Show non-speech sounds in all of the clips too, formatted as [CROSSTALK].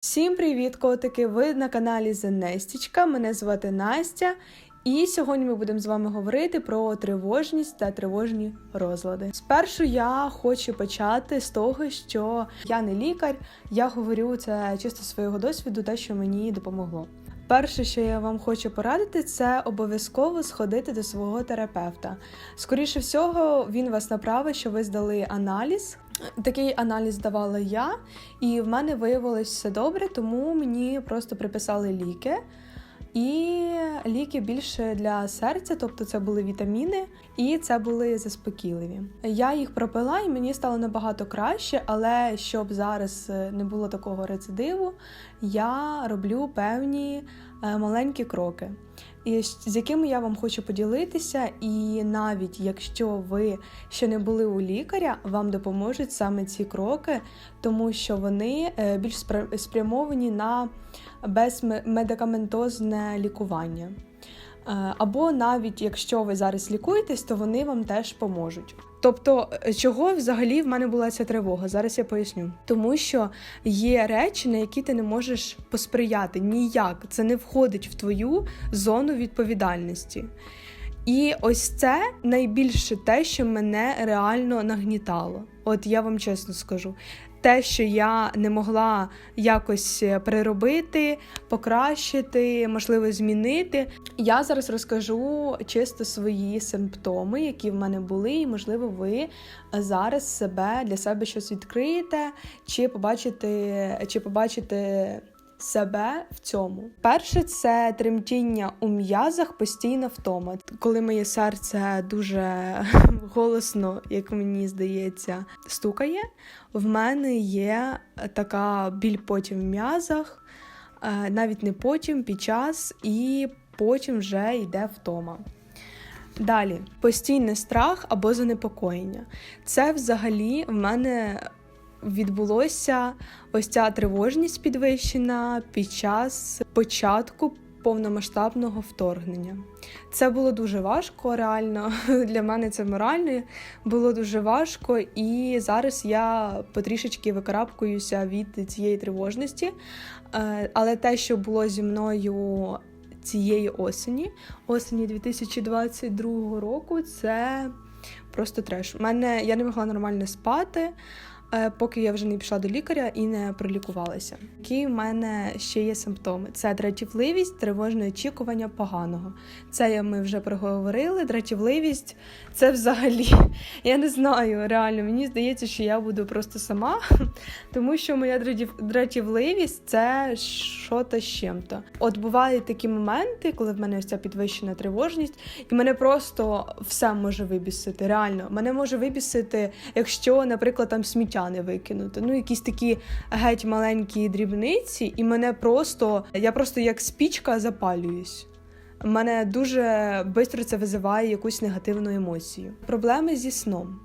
Всім привіт, котики! Ви на каналі Зенестічка. Мене звати Настя, і сьогодні ми будемо з вами говорити про тривожність та тривожні розлади. Спершу я хочу почати з того, що я не лікар, я говорю це чисто свого досвіду, те, що мені допомогло. Перше, що я вам хочу порадити, це обов'язково сходити до свого терапевта. Скоріше всього, він вас направить, що ви здали аналіз. Такий аналіз давала я, і в мене виявилось все добре, тому мені просто приписали ліки. І ліки більше для серця, тобто це були вітаміни, і це були заспокійливі. Я їх пропила, і мені стало набагато краще, але щоб зараз е, не було такого рецидиву, я роблю певні е, маленькі кроки. І з якими я вам хочу поділитися, і навіть якщо ви ще не були у лікаря, вам допоможуть саме ці кроки, тому що вони е, більш спрямовані на безмедикаментозне лікування. Е, Або навіть якщо ви зараз лікуєтесь, то вони вам теж поможуть. Тобто, е, чого взагалі в мене була ця тривога? Зараз я поясню. Тому що є речі, на які ти не можеш посприяти ніяк. Це не входить в твою зону відповідальності. І ось це найбільше те, що мене реально нагнітало. От я вам чесно скажу. Те, що я не могла якось переробити, покращити, можливо, змінити. Я зараз розкажу чисто свої симптоми, які в мене були, і можливо, ви зараз себе для себе щось відкриєте, чи побачите, чи побачите себе в цьому. Перше, це тремтіння у м'язах, постійна втома. Коли моє серце дуже [LAUGHS] голосно, як мені здається, стукає, в мене є така біль потім в м'язах, е, навіть не потім, під час, і потім вже йде втома. Далі постійний страх або занепокоєння. Це взагалі в мене відбулося ось ця тривожність підвищена під час початку повномасштабного вторгнення. Це було дуже важко, реально [LAUGHS] для мене це морально було дуже важко, і зараз я потрішечки викарабкуюся від цієї тривожності. Е, Але те, що було зі мною цієї осені, осені 2022 року, це просто треш. У мене я не могла нормально спати. Е, Поки я вже не пішла до лікаря і не пролікувалася. Які в мене ще є симптоми: це дратівливість, тривожне очікування поганого. Це ми вже проговорили. Дратівливість це взагалі. Я не знаю, реально. Мені здається, що я буду просто сама, [LAUGHS] тому що моя дратівливість це що-то з чим-то. От бувають такі моменти, коли в мене ось ця підвищена тривожність, і мене просто все може вибісити. Реально, мене може вибісити, якщо, наприклад, там сміття не викинути. Ну, якісь такі геть маленькі дрібниці, і мене просто я просто як спічка запалююсь. Мене дуже швидко це визиває якусь негативну емоцію. Проблеми зі сном.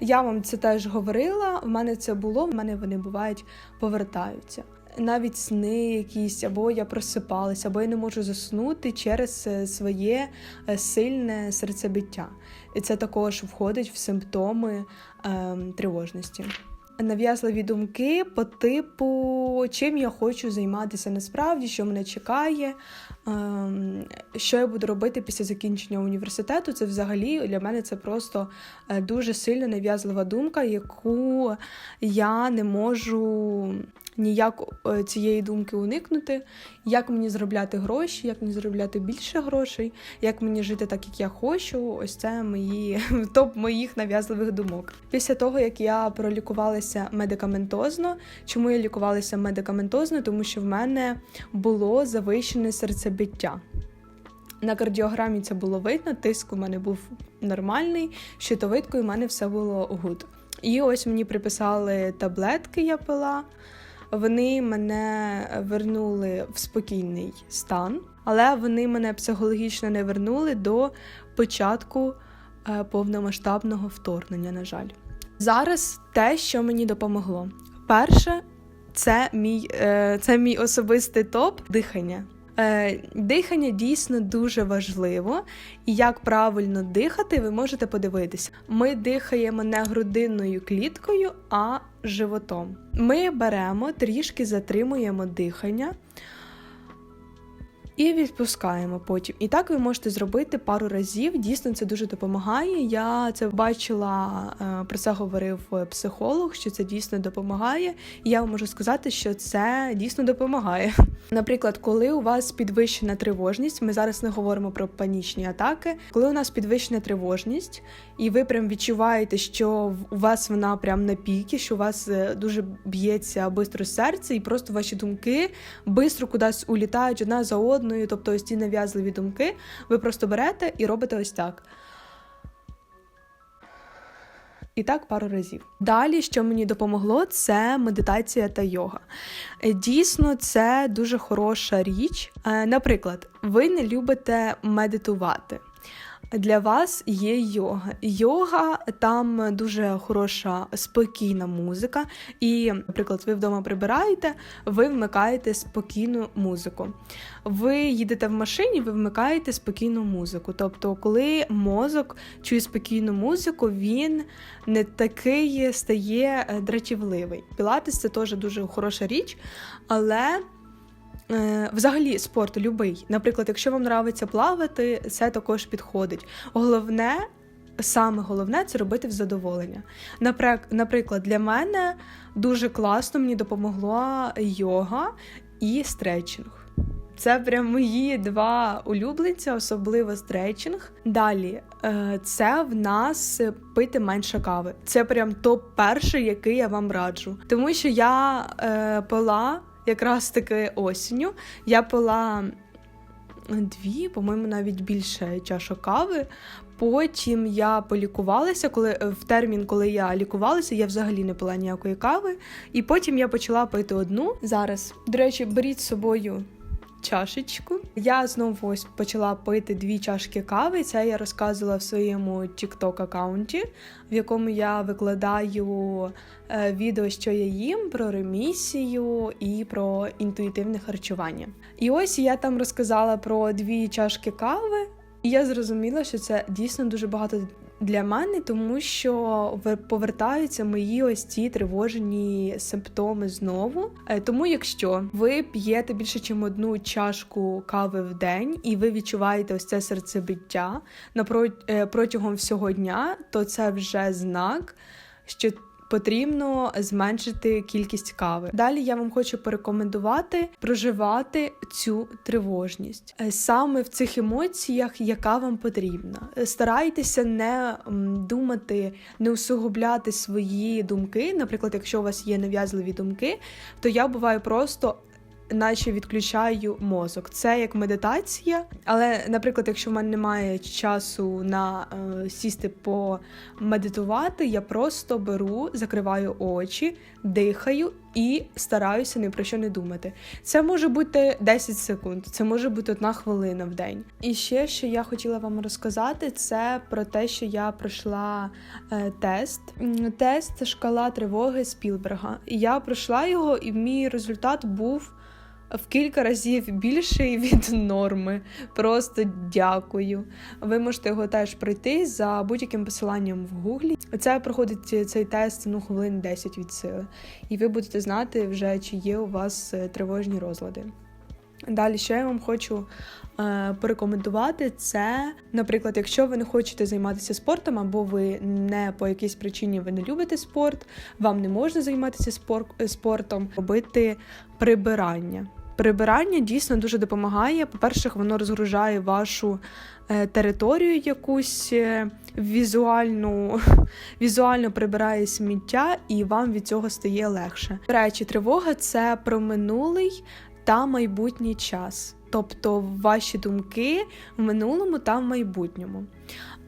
Я вам це теж говорила. В мене це було, в мене вони бувають, повертаються. Навіть сни якісь, або я просипалася, або я не можу заснути через е, своє е, сильне серцебиття. І це також входить в симптоми ем, тривожності. Нав'язливі думки по типу, чим я хочу займатися насправді, що мене чекає, ем, що я буду робити після закінчення університету. Це взагалі для мене це просто е, дуже сильна нав'язлива думка, яку я не можу ніяк е, цієї думки уникнути. Як мені заробляти гроші, як мені заробляти більше грошей, як мені жити так, як я хочу. Ось це мої [LAUGHS] топ моїх нав'язливих думок. Після того, як я пролікувалася медикаментозно, чому я лікувалася медикаментозно? Тому що в мене було завищене серцебиття. На кардіограмі це було видно, тиск у мене був нормальний, щитовидкою в мене все було гуд. І ось мені приписали таблетки, я пила. Вони мене вернули в спокійний стан, але вони мене психологічно не вернули до початку е, повномасштабного вторгнення, на жаль. Зараз те, що мені допомогло. Перше, це мій, е, це мій особистий топ дихання. Е, Дихання дійсно дуже важливо, і як правильно дихати, ви можете подивитися. Ми дихаємо не грудинною кліткою, а животом. Ми беремо, трішки затримуємо дихання. І відпускаємо потім. І так ви можете зробити пару разів. Дійсно, це дуже допомагає. Я це бачила, е, про це говорив психолог, що це дійсно допомагає. І я вам можу сказати, що це дійсно допомагає. [LAUGHS] Наприклад, коли у вас підвищена тривожність, ми зараз не говоримо про панічні атаки. Коли у нас підвищена тривожність, і ви прям відчуваєте, що у вас вона прям на піки, що у вас е, дуже б'ється бистро серце, і просто ваші думки бистро кудись улітають одна за одною. Тобто, ось ці нав'язливі думки, ви просто берете і робите ось так. І так пару разів. Далі, що мені допомогло, це медитація та йога. Е, Дійсно, це дуже хороша річ. Е, Наприклад, ви не любите медитувати. Для вас є йога. Йога там дуже хороша спокійна музика. І, наприклад, ви вдома прибираєте, ви вмикаєте спокійну музику. Ви їдете в машині, ви вмикаєте спокійну музику. Тобто, коли мозок чує спокійну музику, він не такий стає е, дратівливий. Пілатес це теж дуже хороша річ, але. Е, Взагалі, спорт любий. Наприклад, якщо вам подобається плавати, це також підходить. Головне, саме головне це робити в задоволення. Наприклад, для мене дуже класно мені допомогла йога і стретчинг. Це прям мої два улюбленця, особливо стретчинг. Далі, е, це в нас пити менше кави. Це прям топ перший, який я вам раджу. Тому що я е, пила якраз таки осінню. Я пила дві, по-моєму, навіть більше чашок кави. Потім я полікувалася, коли в термін, коли я лікувалася, я взагалі не пила ніякої кави. І потім я почала пити одну. Зараз, до речі, беріть з собою чашечку. Я знову ось почала пити дві чашки кави. Це я розказувала в своєму TikTok аккаунті, в якому я викладаю е, відео, що я їм, про ремісію і про інтуїтивне харчування. І ось я там розказала про дві чашки кави. І я зрозуміла, що це дійсно дуже багато для мене, тому що вер- повертаються мої ось ці тривожні симптоми знову. Е, Тому, якщо ви п'єте більше, ніж одну чашку кави в день, і ви відчуваєте ось це серцебиття е, протягом всього дня, то це вже знак, що потрібно зменшити кількість кави. Далі я вам хочу порекомендувати проживати цю тривожність Е, саме в цих емоціях, яка вам потрібна. Старайтеся не думати, не усугубляти свої думки. Наприклад, якщо у вас є нав'язливі думки, то я буваю просто. Наче відключаю мозок. Це як медитація. Але, наприклад, якщо в мене немає часу на е, сісти помедитувати, я просто беру, закриваю очі, дихаю і стараюся ні про що не думати. Це може бути 10 секунд, це може бути одна хвилина в день. І ще що я хотіла вам розказати, це про те, що я пройшла е, тест. Тест шкала тривоги Спілберга. Я пройшла його, і мій результат був. В кілька разів більший від норми. Просто дякую. Ви можете його теж пройти за будь-яким посиланням в гуглі. Це проходить цей тест ну хвилин 10 від сили. І ви будете знати вже, чи є у вас е, тривожні розлади. Далі, що я вам хочу порекомендувати, це, наприклад, якщо ви не хочете займатися спортом, або ви не по якійсь причині ви не любите спорт, вам не можна займатися е, спортом, робити прибирання. Прибирання дійсно дуже допомагає. По-перше, воно розгружає вашу е, територію якусь е, візуальну, [LAUGHS] візуально прибирає сміття, і вам від цього стає легше. До речі, тривога це про минулий та майбутній час. Тобто ваші думки в минулому та в майбутньому.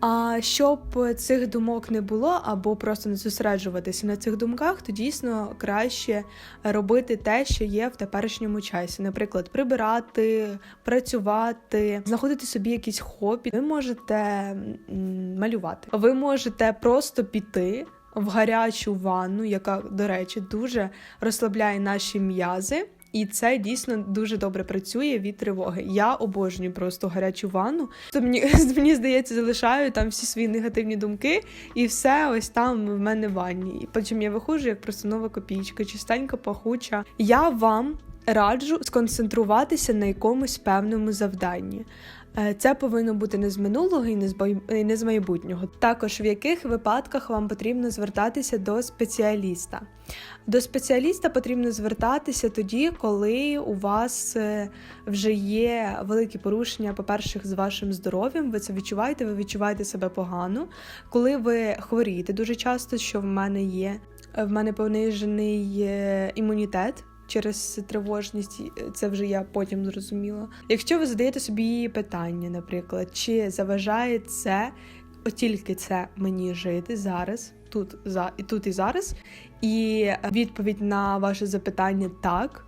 А щоб цих думок не було, або просто не зосереджуватися на цих думках, то дійсно краще робити те, що є в теперішньому часі. Наприклад, прибирати, працювати, знаходити собі якісь хобі. Ви можете малювати. Ви можете просто піти. В гарячу ванну, яка, до речі, дуже розслабляє наші м'язи, І це дійсно дуже добре працює від тривоги. Я обожнюю просто гарячу ванну. То мені [LAUGHS] мені здається, залишаю там всі свої негативні думки, і все ось там в мене в ванні. І потім я виходжу як просто нова копійка, чистенька, пахуча. Я вам раджу сконцентруватися на якомусь певному завданні. Е, Це повинно бути не з минулого і не з і не з майбутнього. Також в яких випадках вам потрібно звертатися до спеціаліста. До спеціаліста потрібно звертатися тоді, коли у вас е, вже є великі порушення, по-перше, з вашим здоров'ям. Ви це відчуваєте, ви відчуваєте себе погано. Коли ви хворієте дуже часто, що в мене є, Е, в мене понижений імунітет. Через тривожність, це вже я потім зрозуміла. Якщо ви задаєте собі питання, наприклад, чи заважає це от тільки це мені жити зараз, тут за і тут і зараз, і відповідь на ваше запитання так,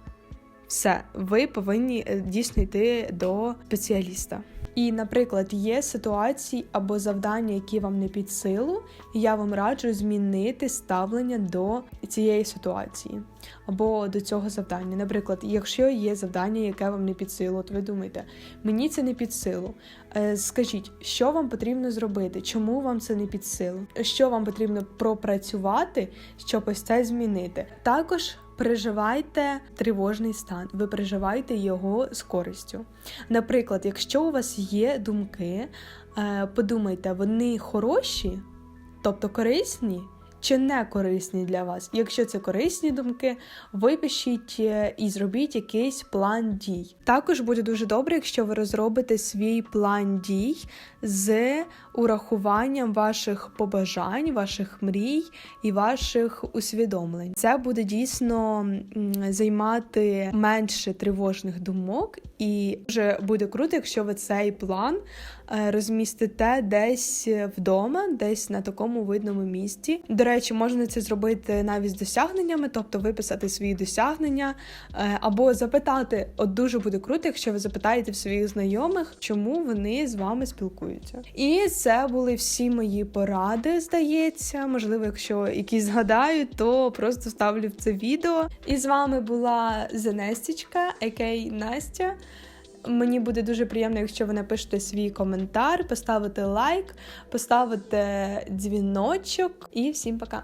все, ви повинні е, дійсно йти до спеціаліста. І, наприклад, є ситуації або завдання, які вам не під силу, я вам раджу змінити ставлення до цієї ситуації або до цього завдання. Наприклад, якщо є завдання, яке вам не під силу, от ви думаєте, мені це не під силу. Е, Скажіть, що вам потрібно зробити? Чому вам це не під силу? Що вам потрібно пропрацювати, щоб ось це змінити? Також переживайте тривожний стан, ви переживаєте його з користю. Наприклад, якщо у вас є думки, е, подумайте, вони хороші, тобто корисні. Чи не корисні для вас? Якщо це корисні думки, випишіть е, і зробіть якийсь план дій. Також буде дуже добре, якщо ви розробите свій план дій з урахуванням ваших побажань, ваших мрій і ваших усвідомлень. Це буде дійсно займати менше тривожних думок, і вже буде круто, якщо ви цей план е, розмістите десь вдома, десь на такому видному місці. До речі, можна це зробити навіть з досягненнями, тобто виписати свої досягнення, е, або запитати. От дуже буде круто, якщо ви запитаєте в своїх знайомих, чому вони з вами спілкуються. І це були всі мої поради, здається. Можливо, якщо якісь згадаю, то просто ставлю в це відео. І з вами була Зенестічка, а.к.а. Настя. Мені буде дуже приємно, якщо ви напишете свій коментар, поставите лайк, поставите дзвіночок і всім пока.